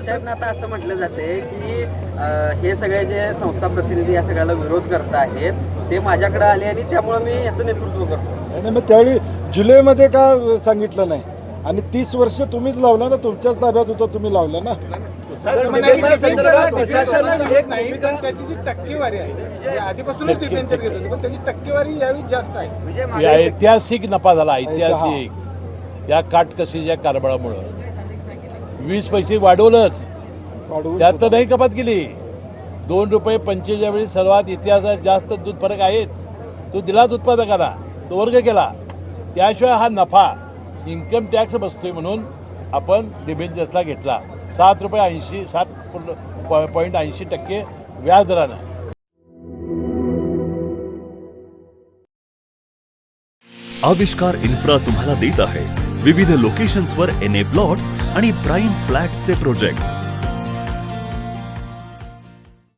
त्यांच्यातनं आता असं म्हटलं जाते की हे सगळे जे संस्था प्रतिनिधी या सगळ्याला विरोध करत आहेत ते माझ्याकडे आले आणि त्यामुळे मी याचं नेतृत्व करतो. आणि मग त्यावेळी जुलैमध्ये का सांगितलं नाही? आणि तीस वर्ष तुम्हीच लावलं ना तुमच्याच ताब्यात होतं तुम्ही लावलं ना? नाही पण त्याची जी टक्केवारी आहे ती आधीपासूनच डिफेन्सर घेत होती पण त्याची टक्केवारी यावेळी जास्त आहे. या ऐतिहासिक नफा झाला ऐतिहासिक. या काटकशीच्या कारभारामुळं. वीस पैसे वाढवलंच. वाढवून त्यात तर नाही कपात केली. दोन रुपये पंचेच्या वेळी सर्वात इतिहासात जास्त दूध फरक आहेच. तो दिलाच उत्पादकाला. तो वर्ग केला. त्याशिवाय हा नफा इन्कम टॅक्स बसतोय म्हणून आपण डिबेंचर्सला घेतला. सात रुपये ऐंशी सात पॉईंट ऐंशी टक्के व्याजदरानं आविष्कार इन्फ्रा तुम्हाला देत आहे. विविध लोकेशन्सवर एन ए प्लॉट्स आणि प्राईम फ्लॅट्सचे प्रोजेक्ट